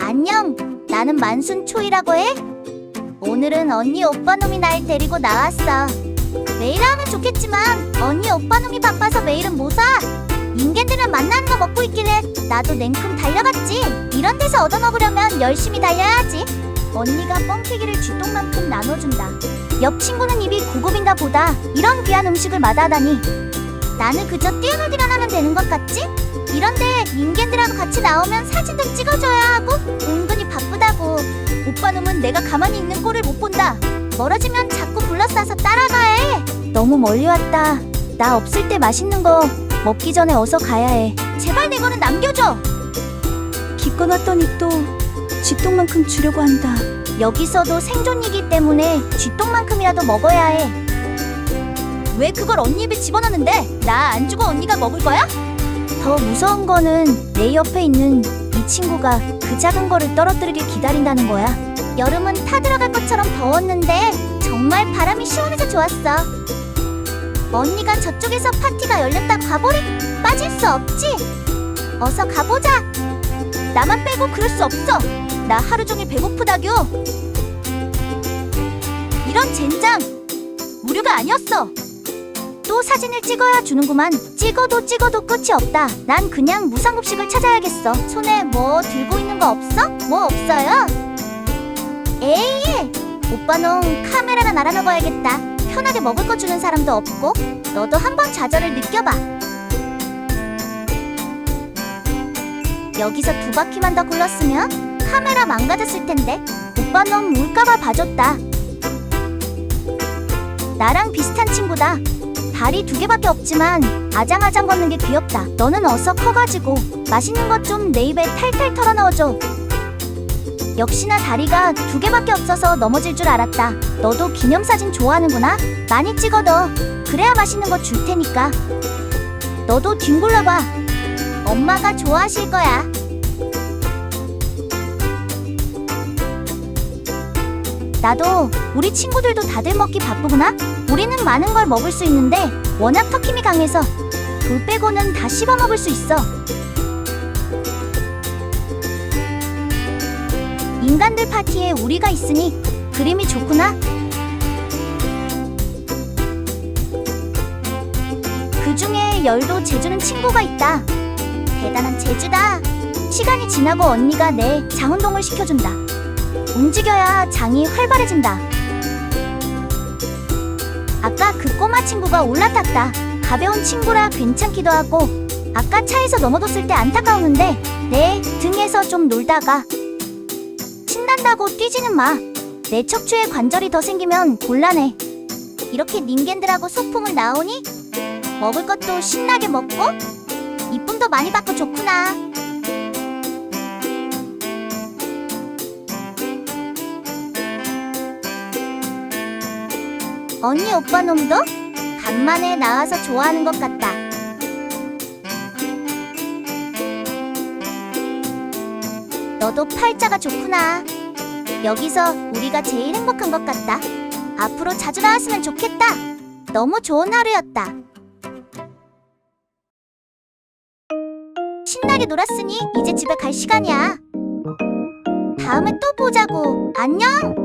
안녕. 나는 만순 초이라고 해. 오늘은 언니 오빠 놈이 날 데리고 나왔어. 매일 하면 좋겠지만 언니 오빠 놈이 바빠서 매일은 못 와. 인간들은 만나는 거 먹고 있길래 나도 냉큼 달려갔지. 이런 데서 얻어먹으려면 열심히 달려야지. 언니가 뻥튀기를 쥐똥만큼 나눠준다. 옆 친구는 입이 고급인가 보다. 이런 귀한 음식을 마다하다니. 나는 그저 뛰어놀기만 하면 되는 것 같지? 이런데 인간들하고 같이 나오면 사진도 찍어줘야 하고 은근히 바쁘다고. 오빠 놈은 내가 가만히 있는 꼴을 못 본다. 멀어지면 자꾸 불러싸서 따라가 해. 너무 멀리 왔다. 나 없을 때 맛있는 거 먹기 전에 어서 가야 해. 제발 내 거는 남겨줘. 기껏 왔더니 또 쥐똥만큼 주려고 한다. 여기서도 생존이기 때문에 쥐똥만큼이라도 먹어야 해. 왜 그걸 언니 입에 집어넣는데? 나 안 주고 언니가 먹을 거야? 더 무서운 거는 내 옆에 있는 이 친구가 그 작은 거를 떨어뜨리길 기다린다는 거야. 여름은 타들어갈 것처럼 더웠는데 정말 바람이 시원해서 좋았어. 언니가 저쪽에서 파티가 열렸다고 가보래? 빠질 수 없지? 어서 가보자. 나만 빼고 그럴 수 없어. 나 하루 종일 배고프다교. 이런 젠장 무료가 아니었어. 또 사진을 찍어야 주는구만. 찍어도 찍어도 끝이 없다. 난 그냥 무상급식을 찾아야겠어. 손에 뭐 들고 있는 거 없어? 뭐 없어요? 에이, 오빠 놈 카메라나 날아먹어야겠다. 편하게 먹을 거 주는 사람도 없고. 너도 한번 좌절을 느껴봐. 여기서 두 바퀴만 더 굴렀으면 카메라 망가졌을 텐데. 오빠 놈 울까봐 봐줬다. 나랑 비슷한 친구다. 다리 두 개밖에 없지만 아장아장 걷는 게 귀엽다. 너는 어서 커가지고 맛있는 것 좀 내 입에 탈탈 털어 넣어줘. 역시나 다리가 두 개밖에 없어서 넘어질 줄 알았다. 너도 기념사진 좋아하는구나? 많이 찍어둬. 그래야 맛있는 거 줄 테니까. 너도 뒹굴러봐. 엄마가 좋아하실 거야. 나도 우리 친구들도 다들 먹기 바쁘구나. 우리는 많은 걸 먹을 수 있는데 워낙 턱힘이 강해서 돌 빼고는 다 씹어 먹을 수 있어. 인간들 파티에 우리가 있으니 그림이 좋구나. 그 중에 열도 재주는 친구가 있다. 대단한 재주다. 시간이 지나고 언니가 내 장운동을 시켜준다. 움직여야 장이 활발해진다. 아까 그 꼬마 친구가 올라탔다. 가벼운 친구라 괜찮기도 하고 아까 차에서 넘어졌을 때 안타까우는데 내 등에서 좀 놀다가 신난다고 뛰지는 마. 내 척추에 관절이 더 생기면 곤란해. 이렇게 닌겐들하고 소풍을 나오니 먹을 것도 신나게 먹고 이쁨도 많이 받고 좋구나. 언니 오빠 놈도 간만에 나와서 좋아하는 것 같다. 너도 팔자가 좋구나. 여기서 우리가 제일 행복한 것 같다. 앞으로 자주 나왔으면 좋겠다. 너무 좋은 하루였다. 신나게 놀았으니 이제 집에 갈 시간이야. 다음에 또 보자고. 안녕.